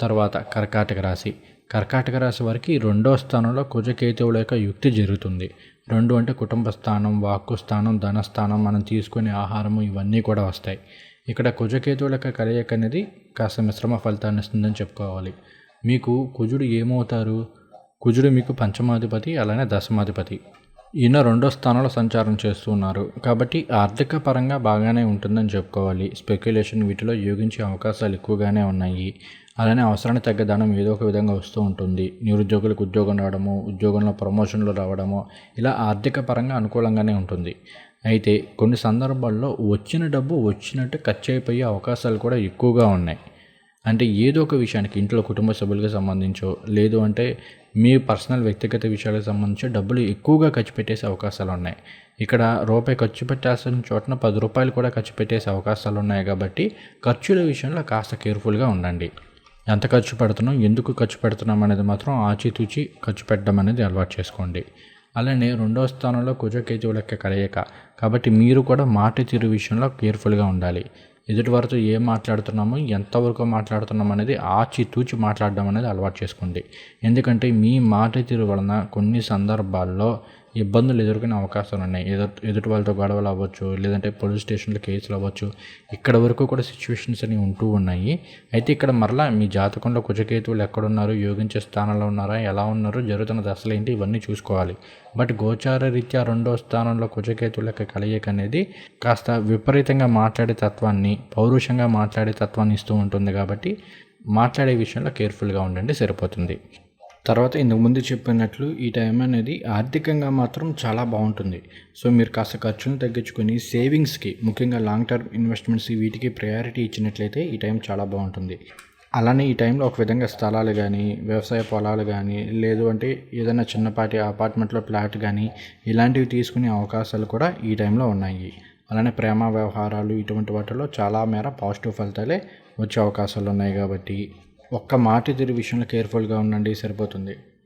తర్వాత కర్కాటక రాశి. కర్కాటక రాశి వారికి రెండో స్థానంలో కుజకేతువుల యొక్క యుక్తి జరుగుతుంది. రెండు అంటే కుటుంబ స్థానం వాక్కు స్థానం ధనస్థానం మనం తీసుకునే ఆహారము ఇవన్నీ కూడా వస్తాయి. ఇక్కడ కుజకేతువుల యొక్క కలయిక అనేది కాస్త మిశ్రమ ఫలితాన్ని ఇస్తుందని చెప్పుకోవాలి. మీకు కుజుడు ఏమవుతారు? కుజుడు మీకు పంచమాధిపతి అలానే దశమాధిపతి. ఈయన రెండో స్థానంలో సంచారం చేస్తూ ఉన్నారు. కాబట్టి ఆర్థిక పరంగా బాగానే ఉంటుందని చెప్పుకోవాలి. స్పెక్యులేషన్ వీటిలో యోగించే అవకాశాలు ఎక్కువగానే ఉన్నాయి. అలానే అవసరానికి తగ్గ ధనం ఏదో ఒక విధంగా వస్తూ ఉంటుంది. నిరుద్యోగులకు ఉద్యోగం రావడము ఉద్యోగంలో ప్రమోషన్లు రావడము ఇలా ఆర్థిక పరంగా అనుకూలంగానే ఉంటుంది. అయితే కొన్ని సందర్భాల్లో వచ్చిన డబ్బు వచ్చినట్టు ఖర్చు అయిపోయే అవకాశాలు కూడా ఎక్కువగా ఉన్నాయి. అంటే ఏదో ఒక విషయానికి ఇంట్లో కుటుంబ సభ్యులకు సంబంధించో లేదు అంటే మీ పర్సనల్ వ్యక్తిగత విషయాలకు సంబంధించి డబ్బులు ఎక్కువగా ఖర్చు పెట్టేసే అవకాశాలు ఉన్నాయి. ఇక్కడ రూపాయి ఖర్చు పెట్టాల్సిన చోటన పది రూపాయలు కూడా ఖర్చు పెట్టేసే అవకాశాలు ఉన్నాయి కాబట్టి ఖర్చుల విషయంలో కాస్త కేర్ఫుల్గా ఉండండి. ఎంత ఖర్చు పెడుతున్నాం ఎందుకు ఖర్చు పెడుతున్నాం అనేది మాత్రం ఆచితూచి ఖర్చు పెట్టడం అనేది అలవాటు చేసుకోండి. అలానే రెండవ స్థానంలో కుజకేతువుల యొక్క కలయిక. కాబట్టి మీరు కూడా మాట తీరు విషయంలో కేర్ఫుల్గా ఉండాలి. ఎదుటి వారితో ఏం మాట్లాడుతున్నామో ఎంతవరకు మాట్లాడుతున్నాం అనేది ఆచితూచి మాట్లాడడం అనేది అలవాటు చేసుకోండి ఎందుకంటే మీ మాట తీరు వలన కొన్ని సందర్భాల్లో ఇబ్బందులు ఎదుర్కొనే అవకాశాలు ఉన్నాయి. ఎదు ఎదుటి వాళ్ళతో గొడవలు అవ్వచ్చు లేదంటే పోలీస్ స్టేషన్లో కేసులు అవ్వచ్చు. ఇక్కడ వరకు కూడా సిచ్యువేషన్స్ అనేవి ఉంటూ ఉన్నాయి. అయితే ఇక్కడ మరలా మీ జాతకంలో కుజకేతువులు ఎక్కడున్నారు యోగించే స్థానంలో ఉన్నారా ఎలా ఉన్నారు జరుగుతున్న దశలు ఏంటి ఇవన్నీ చూసుకోవాలి. బట్ గోచార రీత్యా రెండో స్థానంలో కుజకేతువుల యొక్క కలయిక అనేది కాస్త విపరీతంగా మాట్లాడే తత్వాన్ని పౌరుషంగా మాట్లాడే తత్వాన్ని ఇస్తూ ఉంటుంది కాబట్టి మాట్లాడే విషయంలో కేర్ఫుల్గా ఉండండి సరిపోతుంది. తర్వాత ఇంతకుముందు చెప్పినట్లు ఈ టైం అనేది ఆర్థికంగా మాత్రం చాలా బాగుంటుంది. సో మీరు కాస్త ఖర్చును తగ్గించుకొని సేవింగ్స్కి ముఖ్యంగా లాంగ్ టర్మ్ ఇన్వెస్ట్మెంట్స్ వీటికి ప్రయారిటీ ఇచ్చినట్లయితే ఈ టైం చాలా బాగుంటుంది. అలానే ఈ టైంలో ఒక విధంగా స్థలాలు కానీ వ్యవసాయ పొలాలు కానీ లేదు అంటే ఏదైనా చిన్నపాటి అపార్ట్మెంట్లో ఫ్లాట్ కానీ ఇలాంటివి తీసుకునే అవకాశాలు కూడా ఈ టైంలో ఉన్నాయి. అలానే ప్రేమ వ్యవహారాలు ఇటువంటి వాటిలో చాలా మేర పాజిటివ్ ఫలితాలే వచ్చే అవకాశాలు ఉన్నాయి కాబట్టి ఒక్క మాట తీరు విషయంలో కేర్ఫుల్గా ఉండండి సరిపోతుంది.